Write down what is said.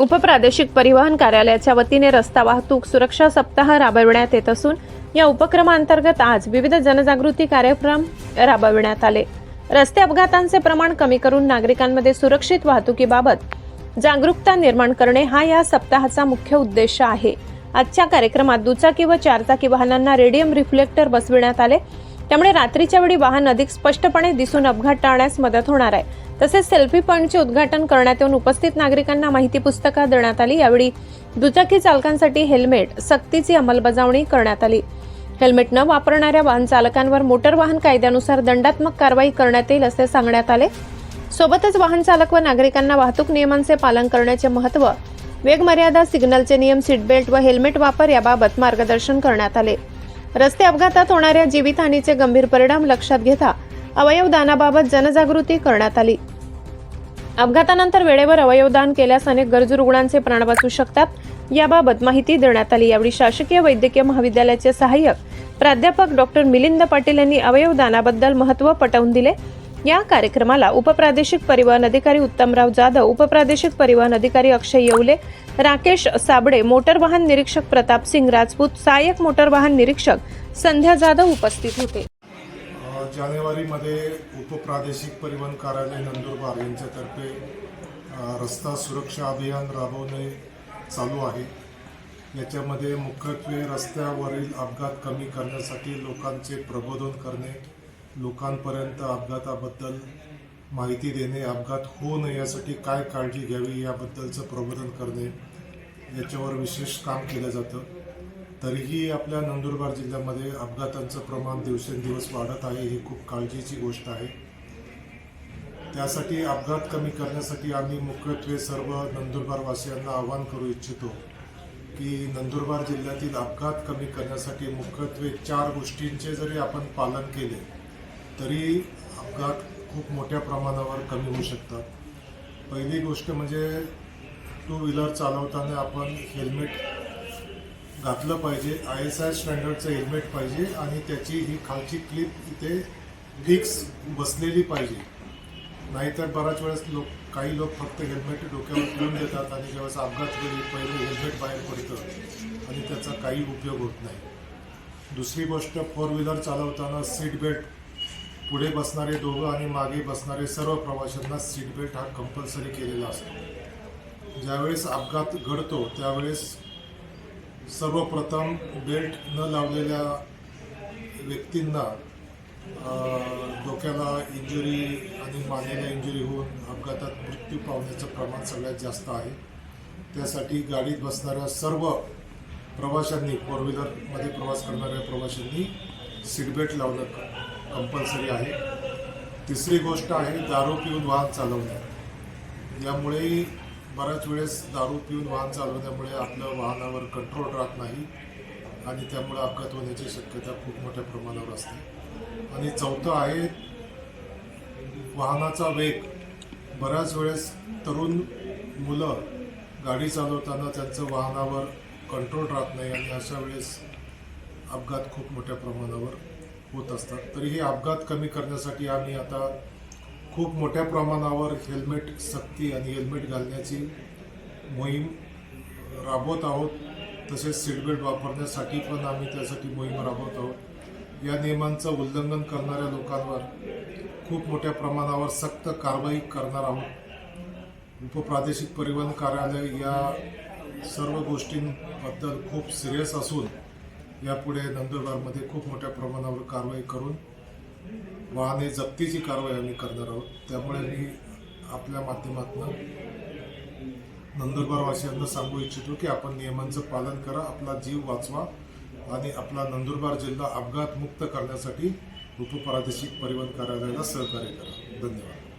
उपप्रादेशिक परिवहन कार्यालयाच्या वतीने रस्ता वाहतूक सुरक्षा सप्ताह राबविण्यात येत असून या उपक्रमांतर्गत आज विविध जनजागृती कार्यक्रम राबविण्यात आले. रस्ते अपघातांचे प्रमाण कमी करून नागरिकांमध्ये सुरक्षित वाहतुकीबाबत जागरूकता निर्माण करणे हा या सप्ताहाचा मुख्य उद्देश आहे. आजच्या कार्यक्रमात दुचाकी व चारचाकी वाहनांना रेडियम रिफ्लेक्टर बसविण्यात आले. त्यामुळे रात्रीच्या वेळी वाहन अधिक स्पष्टपणे दिसून अपघात टाळण्यास मदत होणार आहे. तसेच सेल्फी पॉईंटचे उद्घाटन करण्यात येऊन उपस्थित नागरिकांना माहिती पुस्तकं देण्यात आली. यावेळी दुचाकी चालकांसाठी हेल्मेट सक्तीची अंमलबजावणी करण्यात आली. हेल्मेट न वापरणाऱ्या वाहन चालकांवर मोटर वाहन कायद्यानुसार दंडात्मक कारवाई करण्यात येईल असे सांगण्यात आले. सोबतच वाहन चालक व नागरिकांना वाहतूक नियमांचे पालन करण्याचे महत्त्व वेगमर्यादा सिग्नलचे नियम सीट बेल्ट व हेल्मेट वापर याबाबत मार्गदर्शन करण्यात आले. रस्ते अपघातात होणाऱ्या जीवितहानीचे गंभीर परिणाम लक्षात घेता अवयवदानाबाबत जनजागृती करण्यात आली. अपघातानंतर वेळेवर अवयवदान केल्यास अनेक गरजू रुग्णांचे प्राण वाचू शकतात. याबाबत माहिती देण्यात आली. यावेळी शासकीय वैद्यकीय महाविद्यालयाचे सहाय्यक प्राध्यापक डॉक्टर मिलिंद पाटील यांनी अवयवदानाबद्दल महत्त्व पटवून दिले. या कार्यक्रमाला उपप्रादेशिक परिवहन अधिकारी उत्तमराव जाधव उपप्रादेशिक परिवहन अधिकारी अक्षय येवले राकेश साबडे मोटर वाहन निरीक्षक प्रताप सिंग राजपूत सहाय्यक मोटर वाहन निरीक्षक संध्या जाधव उपस्थित होते. अ, जानेवारीमध्ये उपप्रादेशिक परिवहन कार्यालय नंदुरबार यांच्यातर्फे रस्ता सुरक्षा अभियान राबवणे चालू आहे. याच्यामध्ये मुख्यत्वे रस्त्यावरील अपघात कमी करण्यासाठी लोकांचे प्रबोधन करणे लोकांपर्यंत अपघाताबद्दल माहिती देणे अपघात होऊ नये यासाठी काय काळजी घ्यावी याबद्दलचं प्रबोधन करणे याच्यावर विशेष काम केलं जातं. तरीही आपल्या नंदुरबार जिल्ह्यामध्ये अपघातांचं प्रमाण दिवसेंदिवस वाढत आहे ही खूप काळजीची गोष्ट आहे. त्यासाठी अपघात कमी करण्यासाठी आम्ही मुख्यत्वे सर्व नंदुरबारवासियांना आवाहन करू इच्छितो की नंदुरबार जिल्ह्यातील अपघात कमी करण्यासाठी मुख्यत्वे चार गोष्टींचे जरी आपण पालन केले तरी अपघात खूप मोठ्या प्रमाणावर कमी होऊ शकतात. पहिली गोष्ट म्हणजे टू व्हीलर चालवताना आपण हेल्मेट घातलं पाहिजे आय एस आय स्टँडर्डचं हेल्मेट पाहिजे आणि त्याची ही खालची क्लिप इथे डिक्स बसलेली पाहिजे. नाहीतर बऱ्याच वेळेस लोक काही लोक फक्त हेल्मेट डोक्यावर ठेवून देतात आणि ज्यावेळेस अपघात केली पहिले हेल्मेट बाहेर पडतं आणि त्याचा काही उपयोग होत नाही. दुसरी गोष्ट फोर व्हीलर चालवताना सीट बेल्ट पुढे बसणारे दोघं आणि मागे बसणारे सर्व प्रवाशांना सीट बेल्ट हा कंपल्सरी केलेला असतो. ज्यावेळेस अपघात घडतो त्यावेळेस सर्वप्रथम बेल्ट न लावलेल्या व्यक्तींना डोक्याला इंजुरी आणि मानेला इंजुरी होऊन अपघातात मृत्यू पावण्याचं प्रमाण सगळ्यात जास्त आहे. त्यासाठी गाडीत बसणाऱ्या सर्व प्रवाशांनी फोर व्हीलरमध्ये प्रवास करणाऱ्या प्रवाशांनी सीटबेल्ट लावणं कंपल्सरी आहे. तिसरी गोष्ट आहे दारू पिऊन वाहन चालवणे. यामुळे बऱ्याच वेळेस दारू पिऊन वाहन चालवण्यामुळे आपलं वाहनावर कंट्रोल राहत नाही आणि त्यामुळे अपघात होण्याची शक्यता खूप मोठ्या प्रमाणावर असते. आणि चौथं आहे वाहनाचा वेग. बऱ्याच वेळेस तरुण मुलं गाडी चालवताना त्यांचं वाहनावर कंट्रोल राहत नाही आणि अशा वेळेस अपघात खूप मोठ्या प्रमाणावर होत असतात. तरी हे अपघात कमी करण्यासाठी आम्ही आता खूप मोठ्या प्रमाणावर हेल्मेट सक्ती आणि हेल्मेट घालण्याची मोहीम राबवत आहोत. तसेच सीटबेल्ट वापरण्यासाठी पण आम्ही त्यासाठी मोहीम राबवत आहोत. या नियमांचं उल्लंघन करणाऱ्या लोकांवर खूप मोठ्या प्रमाणावर सक्त कारवाई करणार आहोत. उपप्रादेशिक परिवहन कार्यालय या सर्व गोष्टींबद्दल खूप सिरियस असून यापुढे नंदुरबारमध्ये खूप मोठ्या प्रमाणावर कारवाई करून वाहने जप्तीची कारवाई आम्ही करणार आहोत. त्यामुळे मी आपल्या माध्यमातून नंदुरबारवासियांना सांगू इच्छितो की आपण नियमांचं पालन करा आपला जीव वाचवा आणि आपला नंदुरबार जिल्हा अपघात मुक्त करण्यासाठी उपप्रादेशिक परिवहन कार्यालयाला सहकार्य करा. धन्यवाद.